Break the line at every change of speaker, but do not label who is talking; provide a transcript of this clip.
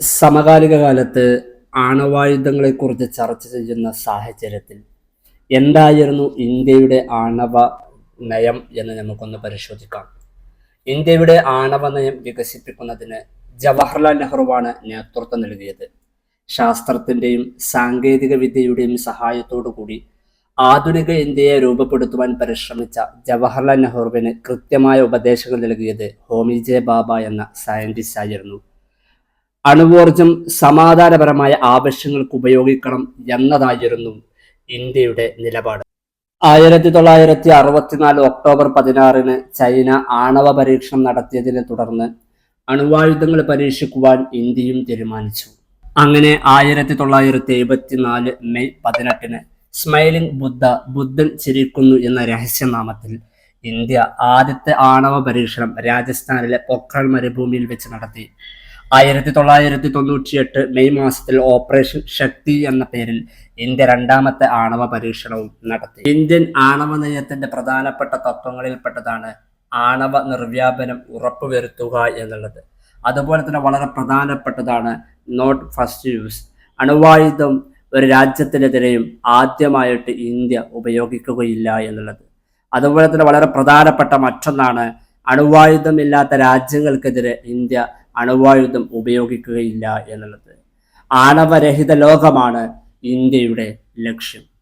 സമകാലിക കാലത്ത് ആണവായുധങ്ങളെക്കുറിച്ച് ചർച്ച ചെയ്യുന്ന സാഹചര്യത്തിൽ എന്തായിരുന്നു ഇന്ത്യയുടെ ആണവ നയം എന്ന് നമുക്കൊന്ന് പരിശോധിക്കാം. ഇന്ത്യയുടെ ആണവ നയം വികസിപ്പിക്കുന്നതിന് ജവഹർലാൽ നെഹ്റുവാണ് നേതൃത്വം നൽകിയത്. ശാസ്ത്രത്തിന്റെയും സാങ്കേതിക വിദ്യയുടെയും സഹായത്തോടു കൂടി ആധുനിക ഇന്ത്യയെ രൂപപ്പെടുത്തുവാൻ പരിശ്രമിച്ച ജവഹർലാൽ നെഹ്റുവിന് കൃത്യമായ ഉപദേശങ്ങൾ നൽകിയത് ഹോമി ജെ ബാബ എന്ന സയന്റിസ്റ്റ് ആയിരുന്നു. അണുവോർജം സമാധാനപരമായ ആവശ്യങ്ങൾക്ക് ഉപയോഗിക്കണം എന്നതായിരുന്നു ഇന്ത്യയുടെ നിലപാട്. ആയിരത്തി തൊള്ളായിരത്തി അറുപത്തിനാല് ഒക്ടോബർ പതിനാറിന് ചൈന ആണവ പരീക്ഷണം നടത്തിയതിനെ തുടർന്ന് അണുവായുധങ്ങൾ പരീക്ഷിക്കുവാൻ ഇന്ത്യയും തീരുമാനിച്ചു. അങ്ങനെ ആയിരത്തി തൊള്ളായിരത്തി എഴുപത്തിനാല് മെയ് പതിനെട്ടിന് സ്മൈലിംഗ് ബുദ്ധ ബുദ്ധൻ ചിരിക്കുന്നു എന്ന രഹസ്യനാമത്തിൽ ഇന്ത്യ ആദ്യത്തെ ആണവ പരീക്ഷണം രാജസ്ഥാനിലെ പൊക്രാൻ മരുഭൂമിയിൽ വെച്ച് നടത്തി. ആയിരത്തി തൊള്ളായിരത്തി തൊണ്ണൂറ്റിയെട്ട് മെയ് മാസത്തിൽ ഓപ്പറേഷൻ ശക്തി എന്ന പേരിൽ ഇന്ത്യ രണ്ടാമത്തെ ആണവ പരീക്ഷണവും നടത്തി. ഇന്ത്യൻ ആണവ നയത്തിന്റെ പ്രധാനപ്പെട്ട തത്വങ്ങളിൽപ്പെട്ടതാണ് ആണവ നിർവ്യാപനം ഉറപ്പുവരുത്തുക എന്നുള്ളത്. അതുപോലെ തന്നെ വളരെ പ്രധാനപ്പെട്ടതാണ് നോട്ട് ഫസ്റ്റ് യൂസ്. അണുവായുധം ഒരു രാജ്യത്തിനെതിരെയും ആദ്യമായിട്ട് ഇന്ത്യ ഉപയോഗിക്കുകയില്ല എന്നുള്ളത്. അതുപോലെ തന്നെ വളരെ പ്രധാനപ്പെട്ട മറ്റൊന്നാണ് അണുവായുധമില്ലാത്ത രാജ്യങ്ങൾക്കെതിരെ ഇന്ത്യ അണുവായുധം ഉപയോഗിക്കുകയില്ല എന്നുള്ളത്. ആണവരഹിത ലോകമാണ് ഇന്ത്യയുടെ ലക്ഷ്യം.